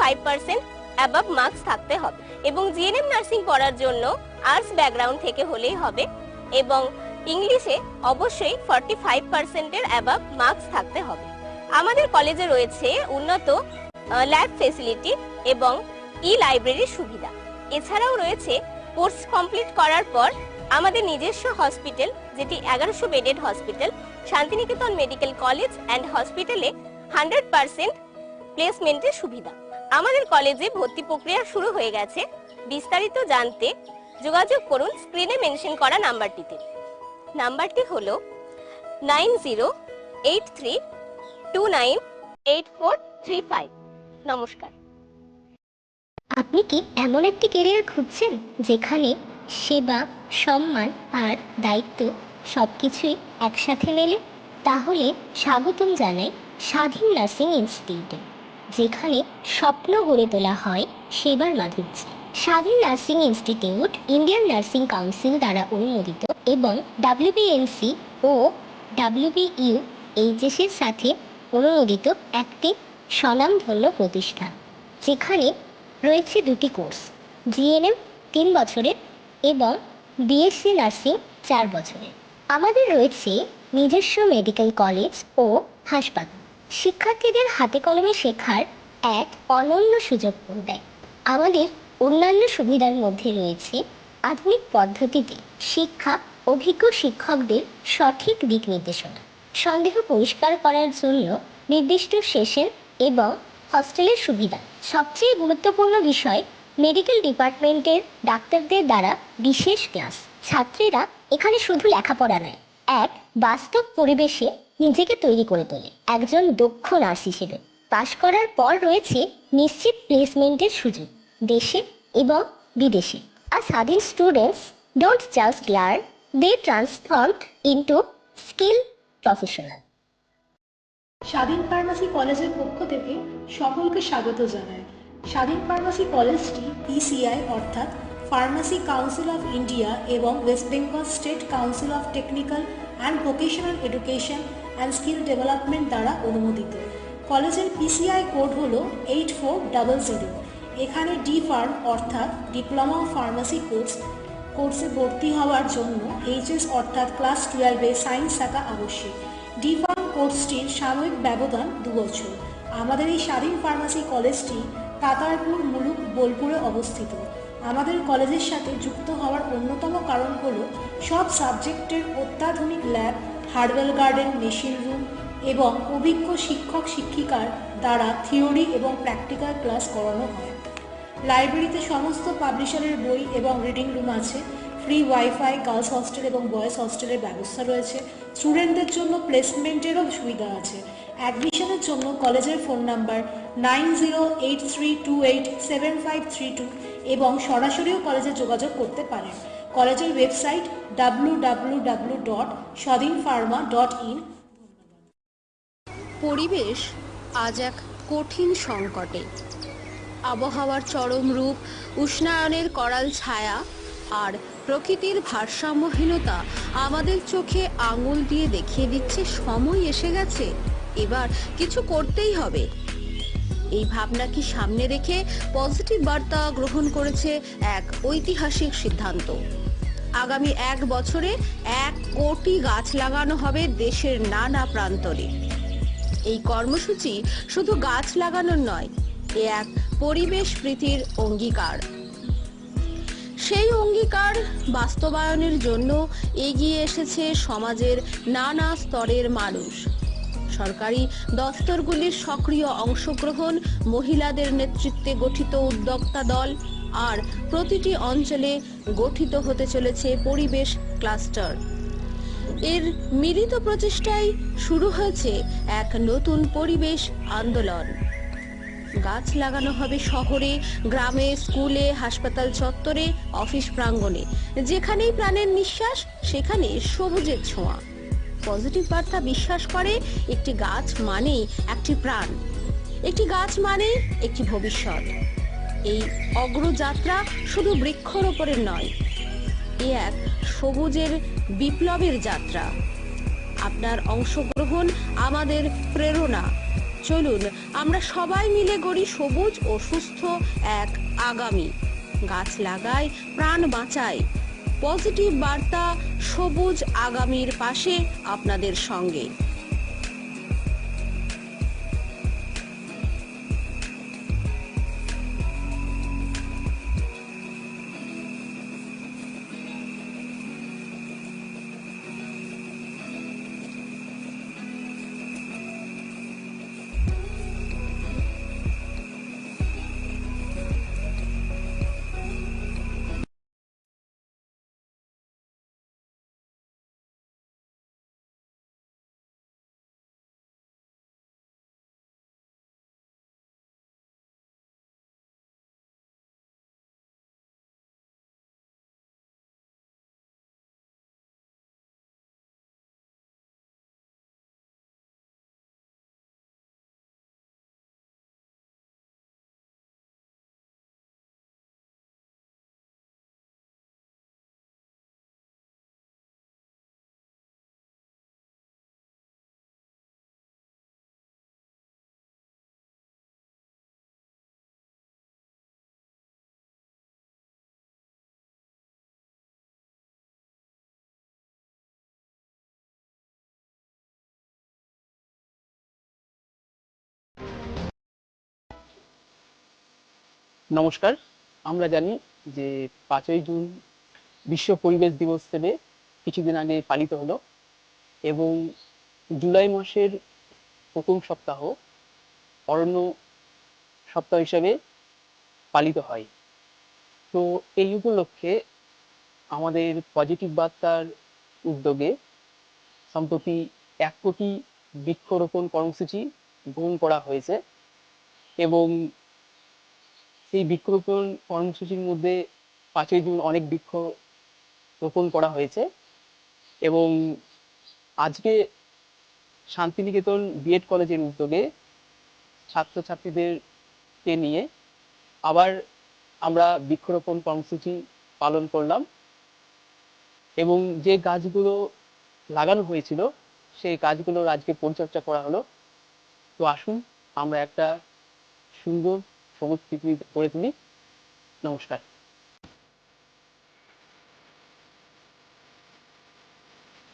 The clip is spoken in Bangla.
ফাইভ পার্সেন্ট অ্যাবাভ মার্কস থাকতে হবে এবং জিএনএম নার্সিং পড়ার জন্য আর্টস ব্যাকগ্রাউন্ড থেকে হলেই হবে এবং ইংলিশে অবশ্যই ফর্টি ফাইভ পার্সেন্টের অ্যাবাভ মার্কস থাকতে হবে। আমাদের কলেজে রয়েছে উন্নত ল্যাব ফেসিলিটি এবং ই লাইব্রেরির সুবিধা। এছাড়াও রয়েছে কোর্স কমপ্লিট করার পর আমাদের নিজস্ব হসপিটাল যেটি এগারোশো bedded hospital Santiniketan medical college and হসপিটালে হান্ড্রেড পার্সেন্ট প্লেসমেন্টের সুবিধা। আমাদের কলেজে ভর্তি প্রক্রিয়া শুরু হয়ে গেছে। বিস্তারিত জানতে যোগাযোগ করুন স্ক্রিনে মেনশন করা নাম্বারটিতে। নাম্বারটি হলো nine zero eight three two nine eight four three five. নমস্কার। আপনি কি এমন একটি কেরিয়ার খুঁজছেন যেখানে সেবা, সম্মান আর দায়িত্ব সব কিছুই একসাথে মেলে? তাহলে স্বাগতম জানাই স্বাধীন নার্সিং ইনস্টিটিউটে যেখানে স্বপ্ন গড়ে তোলা হয় সেবার মাধুর্য। Swadhin nursing institute, Indian nursing council দ্বারা অনুমোদিত এবং ডাব্লিউবিএনসি ও ডাব্লিউবিইউ এইচএসের সাথে অনুমোদিত একটি স্বনামধন্য প্রতিষ্ঠান, যেখানে রয়েছে দুটি কোর্স, জিএনএম তিন বছরের এবং বিএসসি নার্সিং চার বছরের। আমাদের রয়েছে নিজস্ব মেডিকেল কলেজ ও হাসপাতাল। শিক্ষার্থীদের হাতে কলমে শেখার এক অনন্য সুযোগ করে দেয়। আমাদের অন্যান্য সুবিধার মধ্যে রয়েছে আধুনিক পদ্ধতিতে শিক্ষা অভিজ্ঞ শিক্ষকদের সঠিক দিক নির্দেশনা। সন্দেহ পরিষ্কার করার জন্য নির্দিষ্ট সেশন এবং হস্টেলের সুবিধা। সবচেয়ে গুরুত্বপূর্ণ বিষয় মেডিকেল ডিপার্টমেন্টের ডাক্তারদের দ্বারা বিশেষ ক্লাস। ছাত্রীরা এখানে শুধু লেখাপড়া নয় এক বাস্তব পরিবেশে নিজেকে তৈরি করে তোলে। একজন দক্ষ নার্স হিসেবে। পাশ করার পর রয়েছে নিশ্চিত প্লেসমেন্টের সুযোগ, দেশে এবং বিদেশে। আর Swadhin students don't just learn they transformed into skill professional Swadhin pharmacy কলেজের পক্ষ থেকে সকলকে স্বাগত জানায় স্বাধীন ফার্মাসি কলেজটি পিসিআই অর্থাৎ ফার্মাসি কাউন্সিল অফ ইন্ডিয়া এবং West Bengal state council of technical and vocational education and skill development দ্বারা অনুমোদিত। কলেজের পিসিআই কোড হল এইট ফোর ডাবল জিরো এখানে ডি ফার্ম অর্থাৎ ডিপ্লোমা অফ ফার্মাসি কোর্স কোর্সে ভর্তি হওয়ার জন্য এইচএস অর্থাৎ ক্লাস টুয়েলভে সায়েন্স থাকা আবশ্যক। ডি ফার্ম কোর্সটির সাময়িক ব্যবধান দু বছর। আমাদের এই স্বাধীন ফার্মাসি কলেজটি তাতারপুর, মুলুক, বোলপুরে অবস্থিত। আমাদের কলেজের সাথে যুক্ত হওয়ার অন্যতম কারণ হলো সব সাবজেক্টের অত্যাধুনিক lab, herbal garden, machine room এবং অভিজ্ঞ শিক্ষক, শিক্ষিকার দ্বারা থিওরি এবং প্র্যাকটিক্যাল ক্লাস করানো হয়। লাইব্রেরিতে সমস্ত পাবলিশারের বই এবং রিডিং রুম আছে। ফ্রি ওয়াইফাই, গার্লস হস্টেল এবং বয়েজ হস্টেলের ব্যবস্থা রয়েছে। স্টুডেন্টদের জন্য প্লেসমেন্টেরও সুবিধা আছে। অ্যাডমিশনের জন্য কলেজের phone number nine zero eight three two eight seven five three two এবং সরাসরিও কলেজে যোগাযোগ করতে পারেন। কলেজের website W W W dot Swadhin pharma dot in. পরিবেশ আজ এক কঠিন সংকটে। আবহাওয়ার চরম রূপ, উষ্ণায়নের করাল ছায়া আর প্রকৃতির ভারসাম্যহীনতা আমাদের চোখে আঙুল দিয়ে দেখিয়ে দিচ্ছে, সময় এসে গেছে। এবার কিছু করতেই হবে। এই ভাবনাকে সামনে রেখে পজিটিভ বার্তা গ্রহণ করেছে এক ঐতিহাসিক সিদ্ধান্ত। আগামী এক বছরে এক কোটি গাছ লাগানো হবে দেশের নানা প্রান্তরে। এই কর্মসূচি শুধু গাছ লাগানোর নয়, এ এক পরিবেশ প্রীতির অঙ্গীকার। সেই অঙ্গীকার বাস্তবায়নের জন্য এগিয়ে এসেছে সমাজের নানা স্তরের মানুষ। সরকারি দফতরগুলির সক্রিয় অংশগ্রহণ মহিলাদের নেতৃত্বে গঠিত উদ্যোক্তা দল আর প্রতিটি অঞ্চলে গঠিত হতে চলেছে পরিবেশ ক্লাস্টার। এর মিলিত প্রচেষ্টায় শুরু হয়েছে এক নতুন পরিবেশ আন্দোলন। গাছ লাগানো হবে শহরে, গ্রামে, স্কুলে, হাসপাতাল চত্বরে, অফিস প্রাঙ্গণে। যেখানেই প্রাণের নিঃশ্বাস, সেখানে সবুজের ছোঁয়া। পজিটিভ বার্তা বিশ্বাস করে, একটি গাছ মানেই একটি প্রাণ। একটি গাছ মানে একটি ভবিষ্যৎ। এই অগ্রযাত্রা শুধু বৃক্ষরোপণের নয়, এ এক সবুজের বিপ্লবের যাত্রা। আপনার অংশগ্রহণ আমাদের প্রেরণা। চলুন, আমরা সবাই মিলে গড়ি সবুজ ও সুস্থ এক আগামী। গাছ লাগাই প্রাণ বাঁচাই পজিটিভ বার্তা সবুজ আগামীর পাশে আপনাদের সঙ্গে। নমস্কার, আমরা জানি যে পাঁচই জুন বিশ্ব পরিবেশ দিবস হিসেবে কিছুদিন আগে পালিত হলো এবং জুলাই মাসের প্রথম সপ্তাহ অরণ্য সপ্তাহ হিসেবে পালিত হয়। তো এই উপলক্ষে আমাদের পজিটিভ বার্তার উদ্যোগে সম্প্রতি এক কোটি বৃক্ষরোপণ কর্মসূচি গ্রহণ করা হয়েছে এবং সেই বৃক্ষরোপণ কর্মসূচির মধ্যে পাঁচই জুন অনেক বৃক্ষ রোপণ করা হয়েছে এবং আজকে শান্তিনিকেতন বিএড কলেজের উদ্যোগে ছাত্রছাত্রীদেরকে নিয়ে আবার আমরা বৃক্ষরোপণ কর্মসূচি পালন করলাম এবং যে গাছগুলো লাগানো হয়েছিল, সেই গাছগুলোর আজকে পরিচর্যা করা হলো। তো আসুন, আমরা একটা সুন্দর সবুজ কিছু করে তুলি নমস্কার।